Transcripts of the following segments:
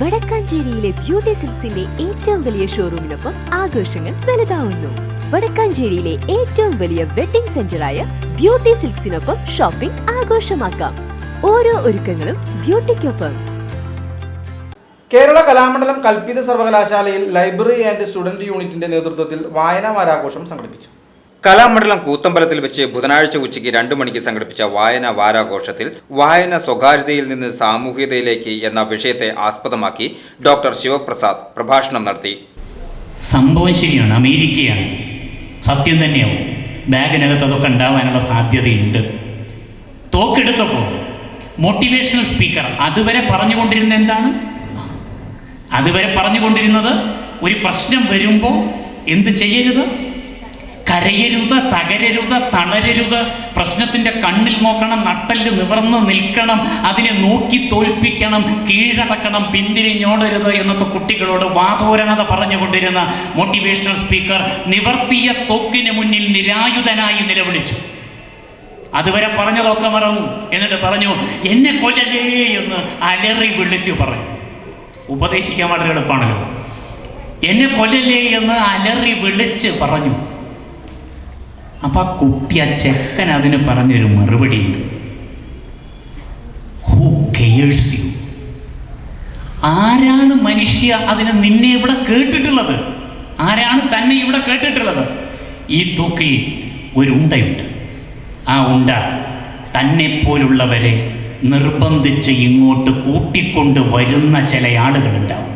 വടക്കാഞ്ചേരിയിലെ beauty സിൽസിന്റെ ഏറ്റവും വലിയ ഷോറൂമിനൊപ്പം ആഘോഷങ്ങൾ വലുതാവുന്നു. വടക്കാഞ്ചേരിയിലെ ഏറ്റവും വലിയ വെഡിംഗ് സെന്ററായ ബ്യൂട്ടി സിൽക്സിനൊപ്പം ഷോപ്പിംഗ് ആഘോഷമാക്കാം. ഓരോ ഒരുക്കങ്ങളും ബ്യൂട്ടിക്കൊപ്പം. കേരള കലാമണ്ഡലം കൽപ്പിത സർവകലാശാലയിൽ ലൈബ്രറി ആൻഡ് സ്റ്റുഡന്റ് യൂണിറ്റിന്റെ നേതൃത്വത്തിൽ വായനാ വാരാഘോഷം സംഘടിപ്പിച്ചു. കലാമണ്ഡലം കൂത്തമ്പലത്തിൽ വെച്ച് ബുധനാഴ്ച ഉച്ചയ്ക്ക് രണ്ടു മണിക്ക് സംഘടിപ്പിച്ച വായന വാരാഘോഷത്തിൽ വായന സ്വകാര്യതയിൽ നിന്ന് സാമൂഹികതയിലേക്ക് എന്ന വിഷയത്തെ ആസ്പദമാക്കി ഡോക്ടർ ശിവപ്രസാദ് പ്രഭാഷണം നടത്തി. സംഭവം ശരിയാണ്. അമേരിക്കയാണ്. സത്യം തന്നെയാവും. ബാഗിനകത്ത് അതൊക്കെ ഉണ്ടാവാനുള്ള സാധ്യതയുണ്ട്. തോക്കെടുത്തപ്പോൾ മോട്ടിവേഷണൽ സ്പീക്കർ അതുവരെ പറഞ്ഞുകൊണ്ടിരുന്ന എന്താണ്? അതുവരെ പറഞ്ഞുകൊണ്ടിരുന്നത് ഒരു പ്രശ്നം വരുമ്പോൾ എന്ത് ചെയ്യരുത്? കരയരുത് തകരരുത് തളരരുത്. പ്രശ്നത്തിന്റെ കണ്ണിൽ നോക്കണം നട്ടൽ നിവർന്ന് നിൽക്കണം അതിനെ നോക്കി തോൽപ്പിക്കണം കീഴടക്കണം പിന്തിരിഞ്ഞോടരുത് എന്നൊക്കെ കുട്ടികളോട് വാതോരാതെ പറഞ്ഞുകൊണ്ടിരുന്ന മോട്ടിവേഷണൽ സ്പീക്കർ നിവർത്തിയ തോക്കിന് മുന്നിൽ നിരായുധനായി നിലവിളിച്ചു. അതുവരെ പറഞ്ഞതൊക്കെ മറന്നു. എന്നിട്ട് പറഞ്ഞു എന്നെ കൊല്ലലേ എന്ന് അലറി വിളിച്ചു പറഞ്ഞു. ഉപദേശിക്കാൻ വളരെ എളുപ്പമാണല്ലോ. എന്നെ കൊല്ലലേ എന്ന് അലറി വിളിച്ച് പറഞ്ഞു. അപ്പൊ ആ കുട്ടി ആ ചെക്കൻ അതിന് പറഞ്ഞൊരു മറുപടി ഉണ്ട്. ആരാണ് മനുഷ്യ അതിനെ നിന്നെ ഇവിടെ കേട്ടിട്ടുള്ളത്? ആരാണ് തന്നെ ഇവിടെ കേട്ടിട്ടുള്ളത്? ഈ തൂക്കിൽ ഒരു ഉണ്ടയുണ്ട്. ആ ഉണ്ട തന്നെ പോലുള്ളവരെ നിർബന്ധിച്ച് ഇങ്ങോട്ട് കൂട്ടിക്കൊണ്ട് വരുന്ന ചില ആളുകളുണ്ടാവും.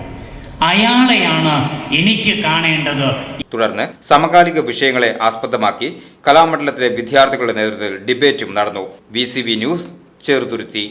അയാളെയാണ് എനിക്ക് കാണേണ്ടത് തുടർന്ന് സമകാലിക വിഷയങ്ങളെ ആസ്പദമാക്കി കലാമണ്ഡലത്തിലെ വിദ്യാർത്ഥികളുടെ നേതൃത്വത്തിൽ ഡിബേറ്റും നടന്നു. V news Cheruthuruthy.